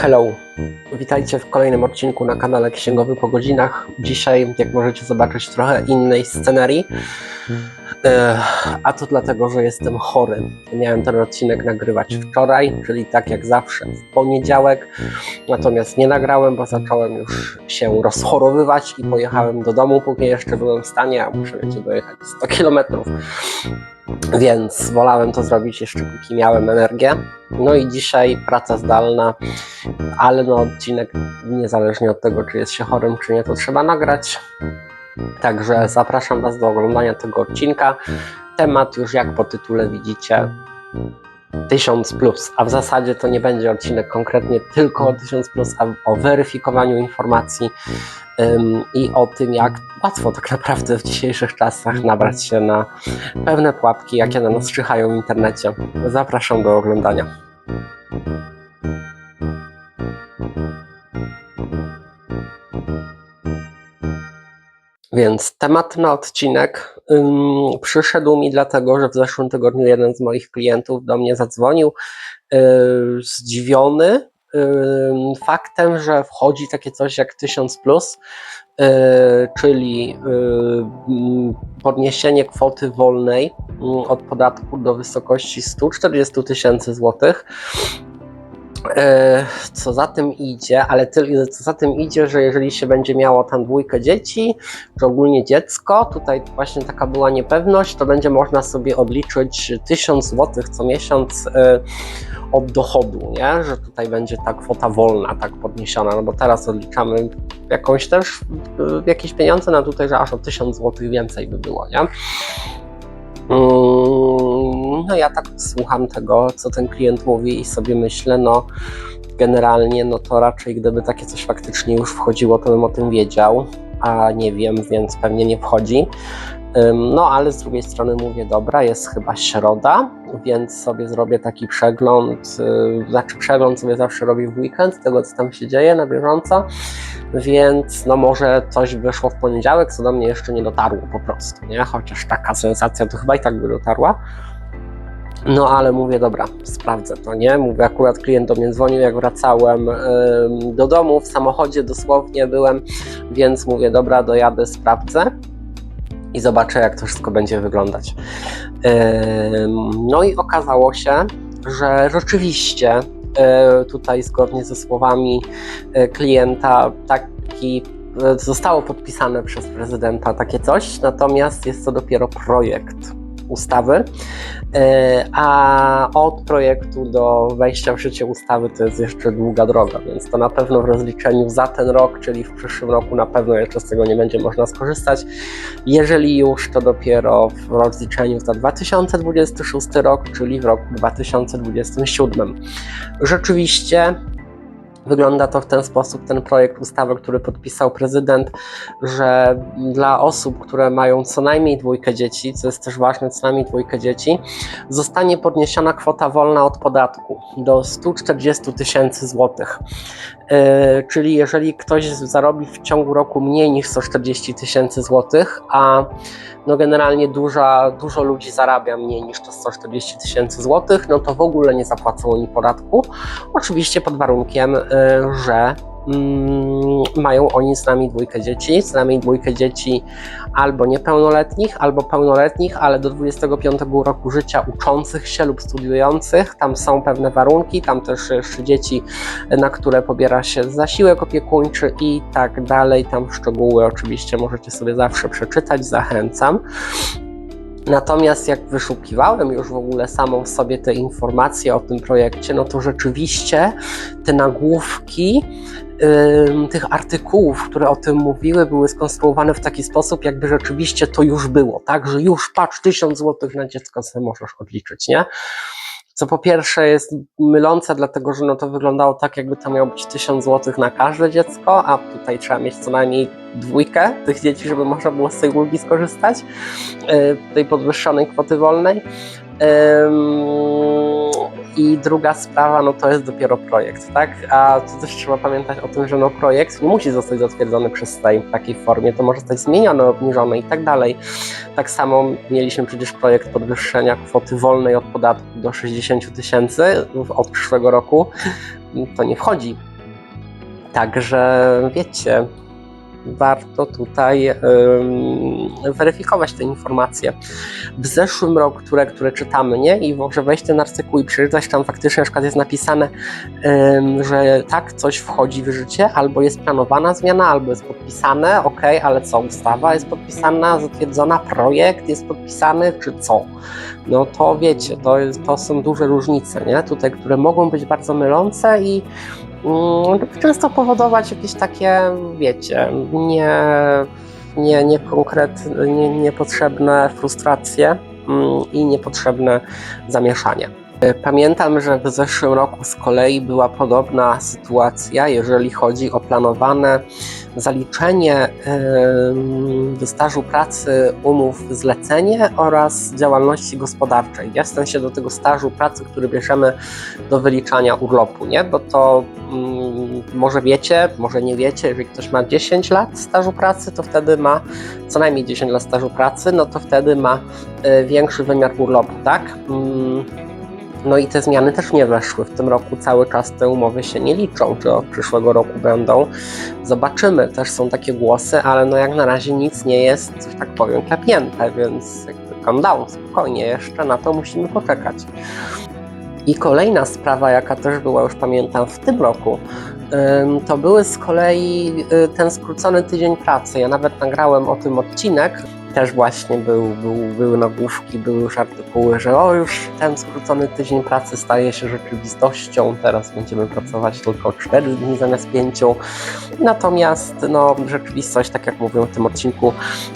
Hello, witajcie w kolejnym odcinku na kanale Księgowy po godzinach. Dzisiaj, jak możecie zobaczyć, trochę innej scenarii. A to dlatego, że jestem chory. Miałem ten odcinek nagrywać wczoraj, czyli tak jak zawsze w poniedziałek. Natomiast nie nagrałem, bo zacząłem już się rozchorowywać i pojechałem do domu, póki jeszcze byłem w stanie, a muszę wiecie, dojechać 100 kilometrów. Więc wolałem to zrobić jeszcze póki miałem energię. No i dzisiaj praca zdalna, ale no odcinek niezależnie od tego, czy jest się chorym, czy nie, to trzeba nagrać. Także zapraszam Was do oglądania tego odcinka. Temat już jak po tytule widzicie 1000 plus, a w zasadzie to nie będzie odcinek konkretnie tylko o 1000 plus, a o weryfikowaniu informacji ym, i o tym, jak łatwo tak naprawdę w dzisiejszych czasach nabrać się na pewne pułapki, jakie na nas czyhają w internecie. Zapraszam do oglądania. Więc temat na odcinek przyszedł mi dlatego, że w zeszłym tygodniu jeden z moich klientów do mnie zadzwonił yy, zdziwiony ym, faktem, że wchodzi takie coś jak 1000 plus, yy, czyli yy, podniesienie kwoty wolnej mm, od podatku do wysokości 140 tysięcy złotych. E, Co za tym idzie, ale tyle, co za tym idzie, że jeżeli się będzie miało tam dwójkę dzieci, czy ogólnie dziecko, tutaj właśnie taka była niepewność, to będzie można sobie odliczyć 1000 zł co miesiąc e, od dochodu, nie? że tutaj będzie ta kwota wolna tak podniesiona, no bo teraz odliczamy jakąś też e, jakieś pieniądze, no tutaj, że aż o 1000 zł więcej by było, nie? No ja tak słucham tego, co ten klient mówi i sobie myślę, no generalnie, no to raczej gdyby takie coś faktycznie już wchodziło, to bym o tym wiedział, a nie wiem, więc pewnie nie wchodzi. No ale z drugiej strony mówię, dobra, jest chyba środa, więc sobie zrobię taki przegląd, yy, znaczy przegląd sobie zawsze robię w weekend tego, co tam się dzieje na bieżąco, więc no może coś wyszło w poniedziałek, co do mnie jeszcze nie dotarło po prostu, nie? Chociaż taka sensacja to chyba i tak by dotarła. No ale mówię, dobra, sprawdzę to, nie? Mówię, akurat klient do mnie dzwonił, jak wracałem do domu, w samochodzie dosłownie byłem, więc mówię, dobra, dojadę, sprawdzę i zobaczę, jak to wszystko będzie wyglądać. No i okazało się, że rzeczywiście e, tutaj zgodnie ze słowami e, klienta taki e, zostało podpisane przez prezydenta takie coś, natomiast jest to dopiero projekt ustawy, E, a od projektu do wejścia w życie ustawy to jest jeszcze długa droga, więc to na pewno w rozliczeniu za ten rok, czyli w przyszłym roku na pewno jeszcze z tego nie będzie można skorzystać. Jeżeli już, to dopiero w rozliczeniu za 2026 rok, czyli w roku 2027. Rzeczywiście Wygląda to w ten sposób, ten projekt ustawy, który podpisał prezydent, że dla osób, które mają co najmniej dwójkę dzieci, co jest też ważne, co najmniej dwójkę dzieci, zostanie podniesiona kwota wolna od podatku do 140 tysięcy złotych. Yy, czyli jeżeli ktoś zarobi w ciągu roku mniej niż 140 tysięcy złotych, a no generalnie duża, dużo ludzi zarabia mniej niż to 140 tysięcy złotych, no to w ogóle nie zapłacą oni podatku. Oczywiście pod warunkiem, y, że mają oni z nami dwójkę dzieci, z nami dwójkę dzieci albo niepełnoletnich, albo pełnoletnich, ale do 25 roku życia uczących się lub studiujących. Tam są pewne warunki, tam też jeszcze dzieci, na które pobiera się zasiłek opiekuńczy i tak dalej. Tam szczegóły oczywiście możecie sobie zawsze przeczytać, zachęcam. Natomiast jak wyszukiwałem już w ogóle samą sobie te informacje o tym projekcie, no to rzeczywiście te nagłówki tych artykułów, które o tym mówiły, były skonstruowane w taki sposób, jakby rzeczywiście to już było, tak? Że już patrz, tysiąc złotych na dziecko sobie możesz odliczyć, nie? Co po pierwsze jest mylące, dlatego że no to wyglądało tak, jakby to miało być 1000 zł na każde dziecko, a tutaj trzeba mieć co najmniej dwójkę tych dzieci, żeby można było z tej ulgi skorzystać, yy, tej podwyższonej kwoty wolnej. Ym, I druga sprawa, no to jest dopiero projekt, tak? A tu też trzeba pamiętać o tym, że no projekt nie musi zostać zatwierdzony przez Sejm w takiej formie, to może zostać zmienione, obniżone i tak dalej. Tak samo mieliśmy przecież projekt podwyższenia kwoty wolnej od podatku do 60 tysięcy od przyszłego roku. To nie wchodzi Także wiecie, warto tutaj weryfikować te informacje. W zeszłym roku, które, które czytamy, nie? I może wejść ten artykuł i przeczytać, tam faktycznie na przykład jest napisane, że tak, coś wchodzi w życie, albo jest planowana zmiana, albo jest podpisane, ok, ale co, ustawa jest podpisana, zatwierdzona, projekt jest podpisany, czy co? No to wiecie, to, jest, to są duże różnice, nie? Tutaj, które mogą być bardzo mylące i często powodować jakieś takie, wiecie, nie, nie, niekonkretne, nie, niepotrzebne frustracje mm, i niepotrzebne zamieszanie. Pamiętam, że w zeszłym roku z kolei była podobna sytuacja, jeżeli chodzi o planowane zaliczenie do stażu pracy umów zlecenie oraz działalności gospodarczej. Nie? W sensie do tego stażu pracy, który bierzemy do wyliczania urlopu, nie? Bo to mm, może wiecie, może nie wiecie, jeżeli ktoś ma 10 lat stażu pracy, to wtedy ma co najmniej 10 lat stażu pracy, no to wtedy ma e, większy wymiar urlopu, tak? No i te zmiany też nie weszły. W tym roku cały czas te umowy się nie liczą, czy od przyszłego roku będą. Zobaczymy, też są takie głosy, ale no jak na razie nic nie jest, że tak powiem, klepięte, więc calm down, spokojnie, jeszcze na to musimy poczekać. I kolejna sprawa, jaka też była, już pamiętam, w tym roku, to były z kolei y, ten skrócony tydzień pracy. Ja nawet nagrałem o tym odcinek. Też właśnie był, był, były nagłówki, były już artykuły, że o już ten skrócony tydzień pracy staje się rzeczywistością. Teraz będziemy pracować tylko 4 dni zamiast 5. Natomiast no, rzeczywistość, tak jak mówię w tym odcinku,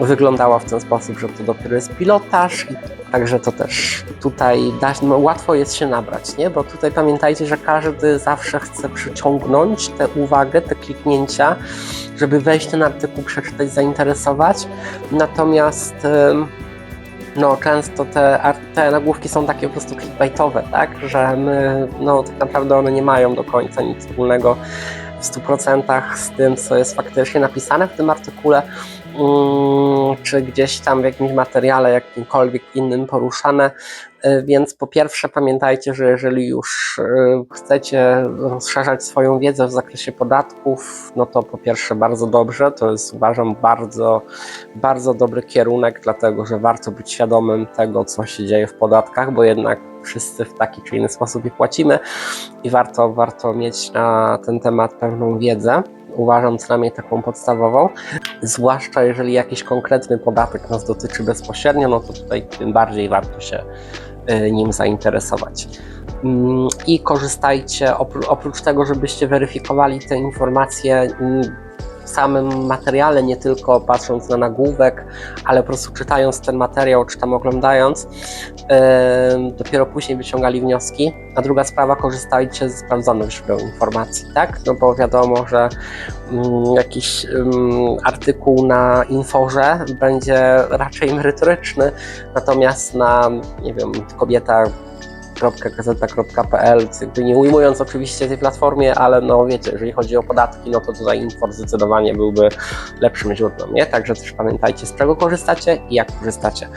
wyglądała w ten sposób, że to dopiero jest pilotaż Także to też tutaj da, no, łatwo jest się nabrać, nie? Bo tutaj pamiętajcie, że każdy zawsze chce przyciągnąć tę uwagę, te kliknięcia, żeby wejść ten artykuł, przeczytać, zainteresować. Natomiast ym, no, często te, te nagłówki są takie po prostu clickbaitowe, tak? Że my, no tak naprawdę one nie mają do końca nic wspólnego w 100% z tym, co jest faktycznie napisane w tym artykule, czy gdzieś tam w jakimś materiale, jakimkolwiek innym poruszane. Y, Więc po pierwsze pamiętajcie, że jeżeli już y, chcecie rozszerzać swoją wiedzę w zakresie podatków, no to po pierwsze bardzo dobrze, to jest uważam bardzo, bardzo dobry kierunek, dlatego że warto być świadomym tego, co się dzieje w podatkach, bo jednak wszyscy w taki czy inny sposób je płacimy i warto, warto mieć na ten temat pewną wiedzę. Uważam co najmniej taką podstawową, zwłaszcza jeżeli jakiś konkretny podatek nas dotyczy bezpośrednio, no to tutaj tym bardziej warto się y, nim zainteresować. Mm, I korzystajcie, opró- oprócz tego, żebyście weryfikowali te informacje mm, w samym materiale, nie tylko patrząc na nagłówek, ale po prostu czytając ten materiał, czy tam oglądając, dopiero później wyciągali wnioski. A druga sprawa, korzystajcie z sprawdzonych źródeł informacji, tak? No bo wiadomo, że mm, jakiś artykuł na Inforze będzie raczej merytoryczny, natomiast na, nie wiem, kobieta www.gazeta.pl, nie ujmując oczywiście tej platformie, ale no wiecie, jeżeli chodzi o podatki, no to tutaj info zdecydowanie byłby lepszym źródłem, nie? Także też pamiętajcie, z czego korzystacie i jak korzystacie.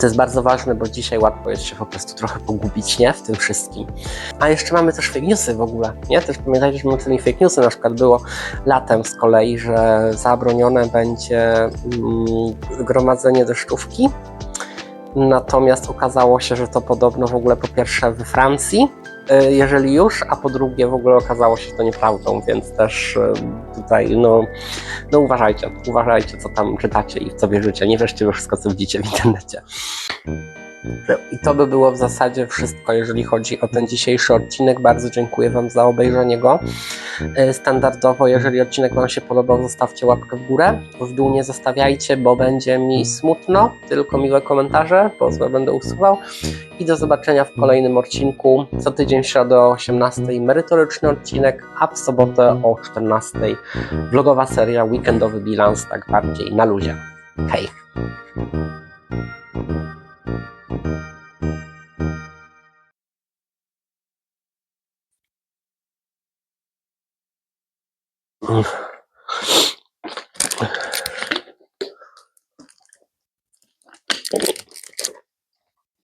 To jest bardzo ważne, bo dzisiaj łatwo jest się po prostu trochę pogubić, nie? W tym wszystkim. A jeszcze mamy też fake newsy w ogóle, nie? Też pamiętajcie, że tymi fake newsy, na przykład było latem z kolei, że zabronione będzie mm, gromadzenie deszczówki, Natomiast okazało się, że to podobno w ogóle po pierwsze we Francji, y, jeżeli już, a po drugie w ogóle okazało się to nieprawdą, więc też y, tutaj no, no uważajcie, uważajcie co tam czytacie i w co wierzycie, nie wierzcie we wszystko co widzicie w internecie. I to by było w zasadzie wszystko, jeżeli chodzi o ten dzisiejszy odcinek. Bardzo dziękuję Wam za obejrzenie go. E, Standardowo, jeżeli odcinek Wam się podobał, zostawcie łapkę w górę. W dół nie zostawiajcie, bo będzie mi smutno. Tylko miłe komentarze, bo złe będę usuwał. I do zobaczenia w kolejnym odcinku. Co tydzień w środę o 18 merytoryczny odcinek, a w sobotę o 14 vlogowa seria Weekendowy Bilans, tak bardziej na luzie. Hej!